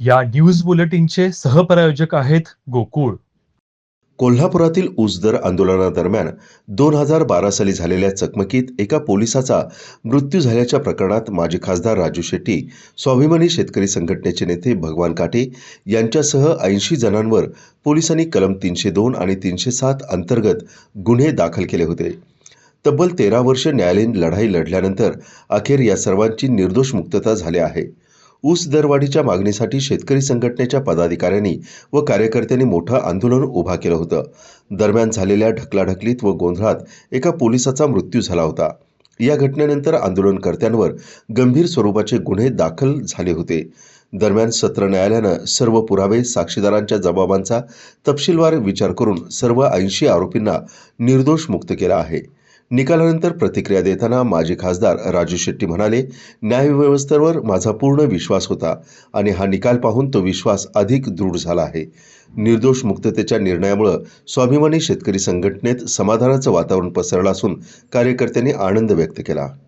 या न्यूज बुलेटिनचे सहप्रायोजक आहेत गोकुळ. कोल्हापुरातील ऊस दर आंदोलनादरम्यान दोन हजार बारा साली झालेल्या चकमकीत एका पोलिसाचा मृत्यू झाल्याच्या प्रकरणात माजी खासदार राजू शेट्टी स्वाभिमानी शेतकरी संघटनेचे नेते भगवान काटे यांच्यासह ऐंशी जणांवर पोलिसांनी कलम तीनशे दोन आणि तीनशे सात अंतर्गत गुन्हे दाखल केले होते. तब्बल तेरा वर्ष न्यायालयीन लढाई लढल्यानंतर अखेर या सर्वांची निर्दोष मुक्तता झाली आहे. ऊस दरवाढीच्या मागणीसाठी शेतकरी संघटनेच्या पदाधिकाऱ्यांनी व कार्यकर्त्यांनी मोठं आंदोलन उभा केलं होतं. दरम्यान झालेल्या ढकलाढकलीत व गोंधळात एका पोलिसाचा मृत्यू झाला होता. या घटनेनंतर आंदोलनकर्त्यांवर गंभीर स्वरूपाचे गुन्हे दाखल झाले होते. दरम्यान सत्र न्यायालयानं सर्व पुरावे साक्षीदारांच्या जबाबांचा तपशीलवार विचार करून सर्व ऐंशी आरोपींना निर्दोष मुक्त केला आहे. निकालानंतर प्रतिक्रिया देताना माजी खासदार राजू शेट्टी म्हणाले न्यायव्यवस्थेवर माझा पूर्ण विश्वास होता आणि हा निकाल पाहून तो विश्वास अधिक दृढ झाला आहे. निर्दोष मुक्ततेच्या निर्णयामुळं स्वाभिमानी शेतकरी संघटनेत समाधानाचं वातावरण पसरलं असून कार्यकर्त्यांनी आनंद व्यक्त केला.